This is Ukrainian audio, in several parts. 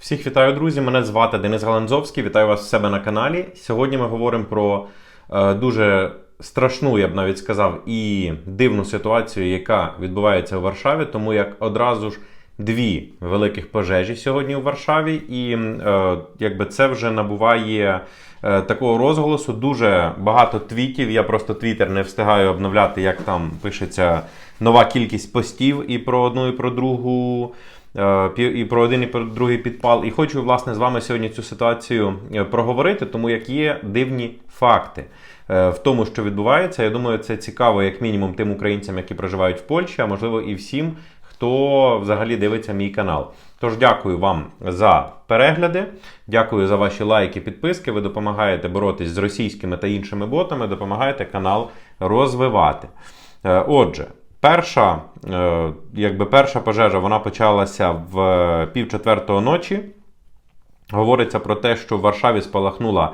Всіх вітаю, друзі! Мене звати Денис Галанзовський. Вітаю вас у себе на каналі. Сьогодні ми говоримо про е, дуже страшну, я б навіть сказав, і дивну ситуацію, яка відбувається у Варшаві, тому як одразу ж дві великих пожежі сьогодні у Варшаві, і е, якби це вже набуває. е, Такого розголосу дуже багато твітів. Я просто твіттер не встигаю обновляти, як там пишеться нова кількість постів і про одну, і про другу. Е, і про один і про другий підпал. І хочу власне з вами сьогодні цю ситуацію е, проговорити, тому як є дивні факти е, в тому, що відбувається. Я думаю, це цікаво, як мінімум, тим українцям, які проживають в Польщі, а можливо і всім, хто взагалі дивиться мій канал. Тож дякую вам за перегляди, дякую за ваші лайки, підписки. Ви допомагаєте боротись з російськими та іншими ботами, допомагаєте канал розвивати. Отже, перша, е, якби перша пожежа вона почалася в е, пів четвертого ночі. Говориться про те, що в Варшаві спалахнула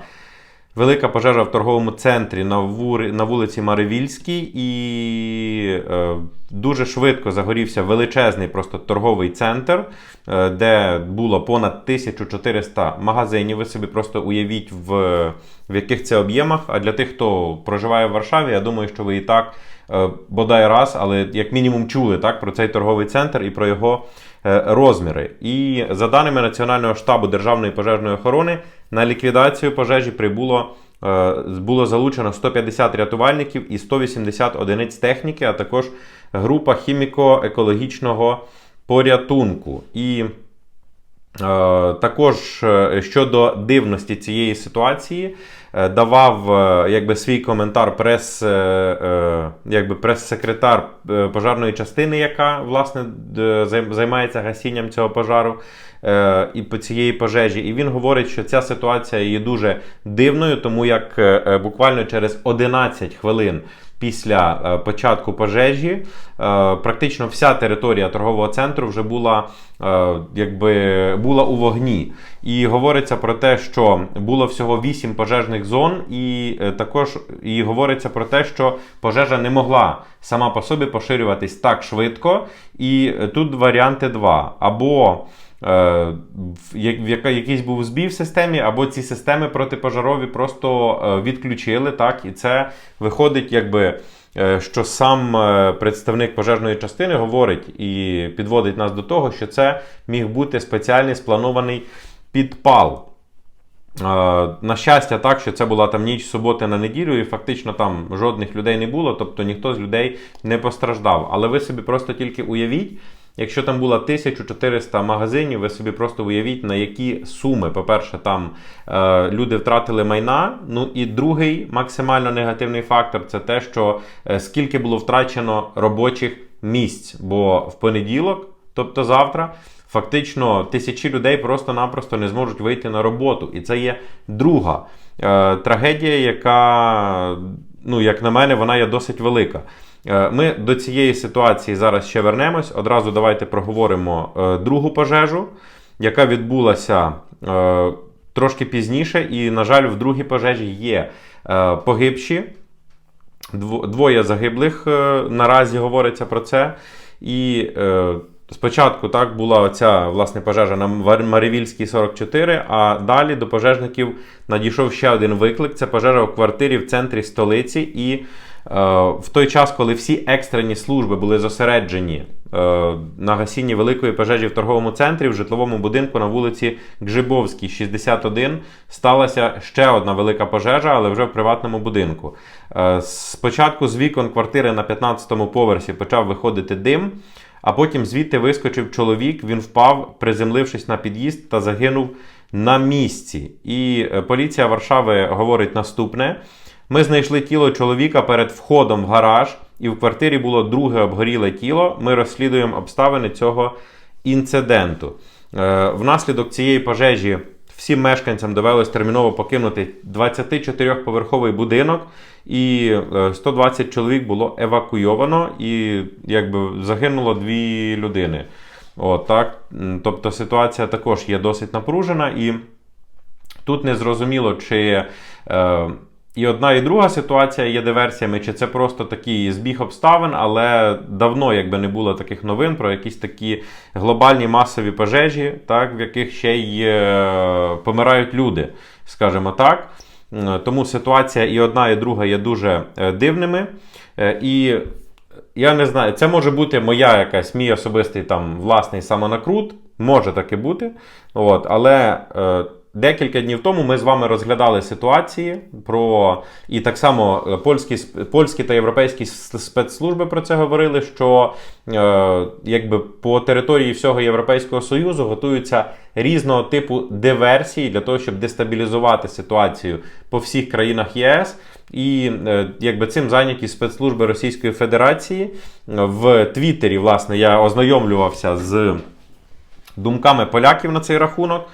велика пожежа в торговому центрі на, вулиці Маревільській, і е, дуже швидко загорівся величезний просто торговий центр, е, де було понад 1400 магазинів. Ви собі просто уявіть, в, в яких це об'ємах. А для тих, хто проживає в Варшаві, я думаю, що ви і так е, бодай раз, але як мінімум чули так, про цей торговий центр і про його розміри. І за даними Національного штабу Державної пожежної охорони, на ліквідацію пожежі прибуло. Е, Було залучено 150 рятувальників і 180 одиниць техніки, а також група хіміко-екологічного порятунку. І Також е, щодо дивності цієї ситуації е, давав е, якби свій коментар прес, е, е, якби прес-секретар е, пожарної частини, яка власне займається гасінням цього пожару е, і по цієї пожежі. І він говорить, що ця ситуація є дуже дивною, тому як е, е, буквально через 11 хвилин після е, початку пожежі е, практично вся територія торгового центру вже була, е, якби, була у вогні. І говориться про те, що було всього 8 пожежних зон, і також і говориться про те, що пожежа не могла сама по собі поширюватись так швидко. І тут варіанти два. Або якийсь був збій в системі, або ці системи протипожарові просто е, відключили, так, і це виходить, якби. е, Що сам е, представник пожежної частини говорить і підводить нас до того, що це міг бути спеціальний спланований підпал. Е, На щастя, так, що це була там ніч суботи на неділю, і фактично там жодних людей не було, тобто ніхто з людей не постраждав. Але ви собі просто тільки уявіть, якщо там було 1400 магазинів, ви собі просто уявіть, на які суми, по-перше, там е, люди втратили майна. Ну і другий максимально негативний фактор це те, що е, скільки було втрачено робочих місць. Бо в понеділок, тобто завтра, фактично тисячі людей просто-напросто не зможуть вийти на роботу. І це є друга е, трагедія, яка, ну, як на мене, вона є досить велика. Е, Ми до цієї ситуації зараз ще вернемось. Одразу давайте проговоримо е, другу пожежу, яка відбулася е, трошки пізніше, і, на жаль, в другій пожежі є погибші. Двоє загиблих наразі говориться про це. І е, спочатку так була ця власне пожежа на Мар- Марівільській 44, а далі до пожежників надійшов ще один виклик: це пожежа в квартирі в центрі столиці. І в той час, коли всі екстрені служби були зосереджені е, на гасінні великої пожежі в торговому центрі, в житловому будинку на вулиці Гжибовській, 61, сталася ще одна велика пожежа, але вже в приватному будинку. Е, Спочатку з вікон квартири на 15-му поверсі почав виходити дим, а потім звідти вискочив чоловік. Він впав, приземлившись на під'їзд та загинув на місці. І е, поліція Варшави говорить наступне: ми знайшли тіло чоловіка перед входом в гараж, і в квартирі було друге обгоріле тіло. Ми розслідуємо обставини цього інциденту. Е, Внаслідок цієї пожежі всім мешканцям довелось терміново покинути 24-поверховий будинок, і е, 120 чоловік було евакуйовано, і якби загинуло дві людини. От, так? Тобто ситуація також є досить напружена, і тут не зрозуміло, чи е, і одна і друга ситуація є диверсіями, чи це просто такий збіг обставин, але давно якби не було таких новин про якісь такі глобальні масові пожежі, так, в яких ще й е, помирають люди, скажімо так. Тому ситуація і одна, і друга є дуже е, дивними. Е, І я не знаю, це може бути моя якась мій особистий там власний самонакрут, може таки бути. От, але е, декілька днів тому ми з вами розглядали ситуації про і так само е, польські, польські та європейські спецслужби про це говорили, що е, якби по території всього Європейського Союзу готуються різного типу диверсії для того, щоб дестабілізувати ситуацію по всіх країнах ЄС. І е, якби цим зайняті спецслужби Російської Федерації в Твіттері, власне, я ознайомлювався з думками поляків на цей рахунок.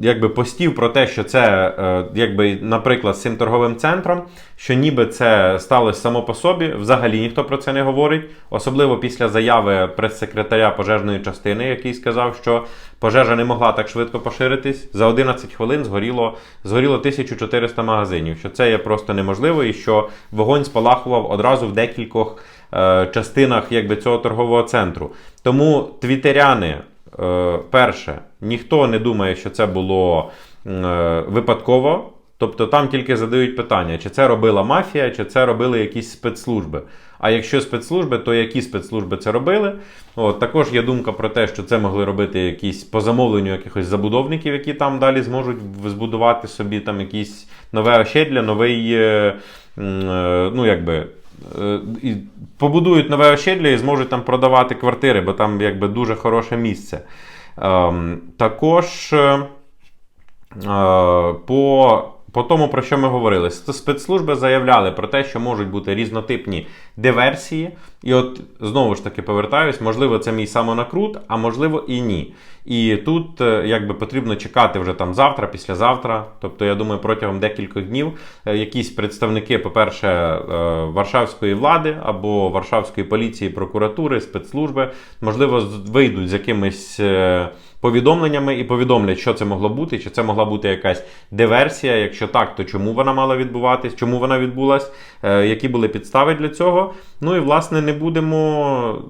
Якби постів про те, що це, е, якби, наприклад, з цим торговим центром, що ніби це сталося само по собі, взагалі ніхто про це не говорить, особливо після заяви прес-секретаря пожежної частини, який сказав, що пожежа не могла так швидко поширитись. За 11 хвилин згоріло, згоріло 1400 магазинів, що це є просто неможливо, і що вогонь спалахував одразу в декількох е, частинах якби, цього торгового центру. Тому твітеряни. Е, перше, ніхто не думає, що це було е, випадково. Тобто там тільки задають питання, чи це робила мафія, чи це робили якісь спецслужби. А якщо спецслужби, то які спецслужби це робили? От, також є думка про те, що це могли робити якісь по замовленню якихось забудовників, які там далі зможуть збудувати собі там якісь нове ощедля, новий, е, ну якби. Е, і Побудують нове ощедля і зможуть там продавати квартири, бо там якби дуже хороше місце. Ем, також е, Е, по, по тому, про що ми говорили, спецслужби заявляли про те, що можуть бути різнотипні диверсії. І от знову ж таки повертаюсь, можливо, це мій самонакрут, а можливо і ні. І тут е, якби потрібно чекати вже там завтра, післязавтра. Тобто, я думаю, протягом декількох днів е, якісь представники, по-перше, е, Варшавської влади або Варшавської поліції, прокуратури, спецслужби, можливо, вийдуть з якимись. Повідомленнями і повідомлять, що це могло бути, чи це могла бути якась диверсія. Якщо так, то чому вона мала відбуватись, чому вона відбулась, е, які були підстави для цього. Ну і власне не будемо.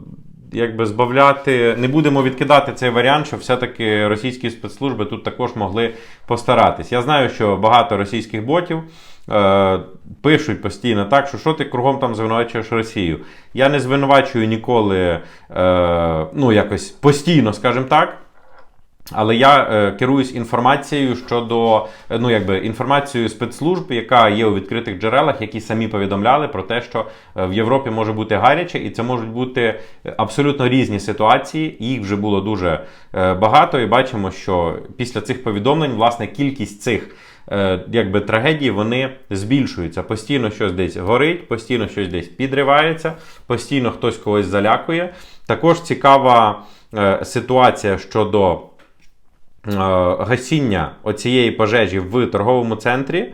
Якби збавляти, не будемо відкидати цей варіант, що все-таки російські спецслужби тут також могли постаратись. Я знаю, що багато російських ботів е, пишуть постійно так, що що ти кругом там звинувачуєш Росію. Я не звинувачую ніколи, е, ну якось постійно, скажімо так. Але я е, керуюсь інформацією щодо е, ну якби інформацією спецслужб, яка є у відкритих джерелах, які самі повідомляли про те, що е, в Європі може бути гаряче, і це можуть бути абсолютно різні ситуації. Їх вже було дуже е, багато, і бачимо, що після цих повідомлень власне кількість цих. е, Якби трагедії вони збільшуються. Постійно щось десь горить, постійно щось десь підривається, постійно хтось когось залякує. Також цікава е, ситуація щодо е, гасіння оцієї пожежі в торговому центрі.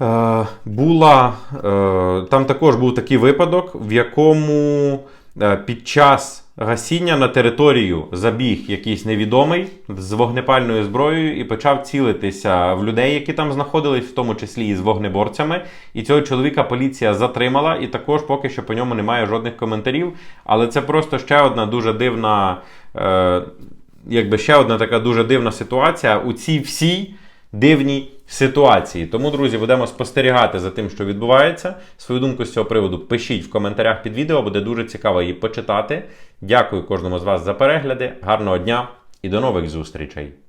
Е, була, е, там також був такий випадок, в якому е, під час гасіння на територію забіг якийсь невідомий з вогнепальною зброєю і почав цілитися в людей, які там знаходились, в тому числі і з вогнеборцями. І цього чоловіка поліція затримала, і також поки що по ньому немає жодних коментарів. Але це просто ще одна дуже дивна. Якби ще одна така дуже дивна ситуація у цій всій дивній ситуації. Тому, друзі, будемо спостерігати за тим, що відбувається. Свою думку з цього приводу пишіть в коментарях під відео, буде дуже цікаво її почитати. Дякую кожному з вас за перегляди. Гарного дня і до нових зустрічей!